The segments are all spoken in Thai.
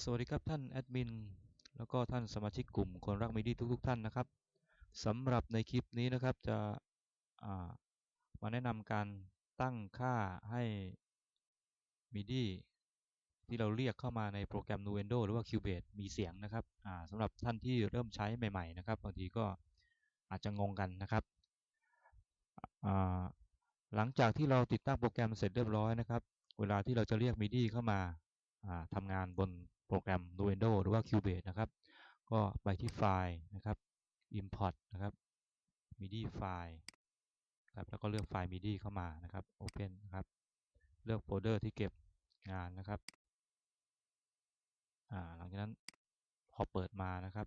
สวัสดีครับท่านแอดมินแล้วก็ท่านสมาชิกกลุ่มคนรักมิดีทุกๆท่านนะครับสำหรับในคลิปนี้นะครับจะามาแนะนำการตั้งค่าให้มิดีที่เราเรียกเข้ามาในโปรแกรม Nuendo หรือว่า Cubase มีเสียงนะครับสำหรับท่านที่เริ่มใช้ใหม่ๆนะครับบางทีก็อาจจะงงกันนะครับหลังจากที่เราติดตั้งโปรแกรมเสร็จเรียบร้อยนะครับ เวลาที่เราจะเรียก MIDI เข้ามาาทำงานบน โปรแกรม Nuendo หรือว่า Cubase นะครับ ก็ไปที่ไฟล์นะครับ import นะครับ MIDI ไฟล์ครับแล้วก็เลือกไฟล์ MIDI เข้ามานะครับ open นะครับ เลือกโฟลเดอร์ที่เก็บงานนะครับอ่าหลังจากนั้นพอเปิดมานะครับ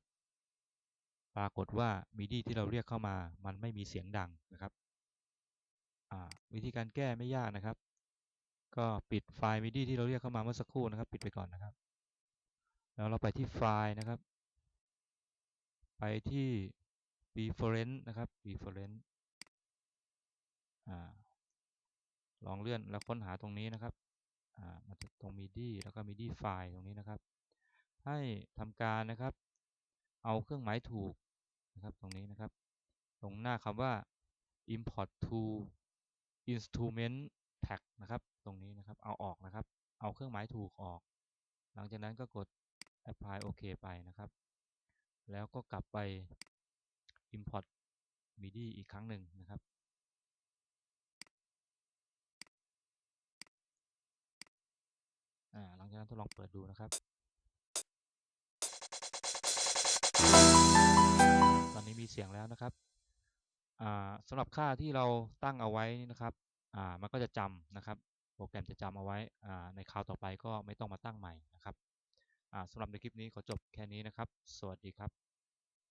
ปรากฏว่า MIDI ที่เราเรียกเข้ามา มันไม่มีเสียงดังนะครับวิธีการแก้ไม่ยากนะครับ ก็ปิดไฟล์ MIDI ที่เราเรียกเข้ามาเมื่อสักครู่นะครับ ปิดไปก่อนนะครับ แล้วเราไปที่ไฟล์นะครับ ไปที่ preference นะครับ preference อ่าลองเลื่อนแล้วค้นหาตรงนี้นะครับอ่ามาตรง MIDI แล้วก็ MIDI ไฟล์ตรงนี้นะครับ ให้ทำการนะครับ เอาเครื่องหมายถูกนะครับตรงนี้นะครับ ตรงหน้าคำว่า import to instrument tag นะครับ ตรงนี้นะครับ เอาออกนะครับ เอาเครื่องหมายถูกออก หลังจากนั้นก็กด apply OK ไปนะครับ แล้วก็กลับไป import MIDI อีกครั้งหนึ่งนะครับ หลังจากนั้นทดลองเปิดดูนะครับ ตอนนี้มีเสียงแล้วนะครับสำหรับค่าที่เราตั้งเอาไว้นี่นะครับมันก็จะจำนะครับ โปรแกรมจะจำเอาไว้ในคราวต่อไปก็ไม่ต้องมาตั้งใหม่นะครับ สำหรับในคลิปนี้ขอจบแค่นี้นะครับ สวัสดีครับ